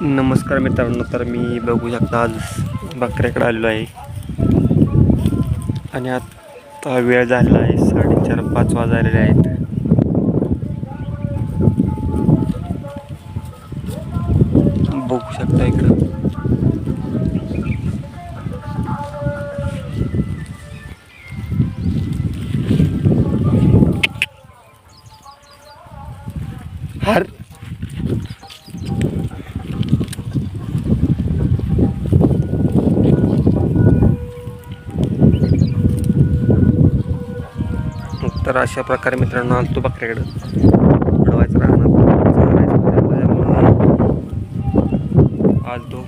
नमस्कार मित्रांनो तर मी बघू शकता आज बकऱ्याकडे आलेलो आहे. आणि आता वेळ झालेला आहे साडेचार पाच वाजलेले आहेत. बघू शकता इकडं. हर तर अशा प्रकारे मित्रांनो आलतो बकऱ्याकडं. अडवायचं राहणार आलतो.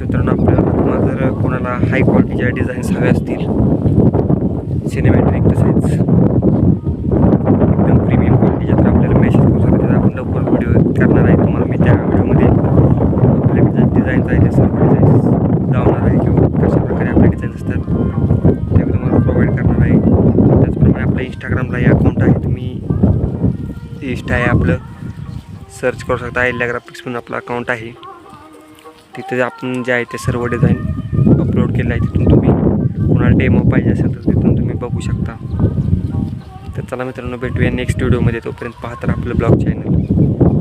मित्रांनो आपल्या जर कोणाला हाय क्वालिटीच्या डिझाईन्स हवे असतील सिनेमॅट्रिक तसेच एकदम प्रीमियम क्वालिटीच्या तर आपल्याला मेसेज करू शकतो त्याचा आपण लवकर व्हिडिओ करणार आहे. तुम्हाला मी त्या व्हिडिओमध्ये आपले डिझाईन्स आहे ते सर्व डिझाईन्स लावणार आहे किंवा कशा प्रकारे असतात. ते मी तुम्हाला प्रोव्हाइड करणार आहे. त्याचप्रमाणे आपल्या इंस्टाग्रामला हे अकाउंट आहे. तुम्ही इंस्टा आहे आपलं. सर्च करू शकता. एल्या ग्राफिक्स म्हणून आपलं अकाउंट आहे. तिथे आपण जे आहे ते सर्व डिझाईन अपलोड केलं आहे तिथून तुम्ही कोणाला डेमो पाहिजे असेल तर तिथून तुम्ही बघू शकता. तर चला मित्रांनो भेटूया नेक्स्ट व्हिडिओमध्ये तोपर्यंत पाहता आपलं ब्लॉग चॅनल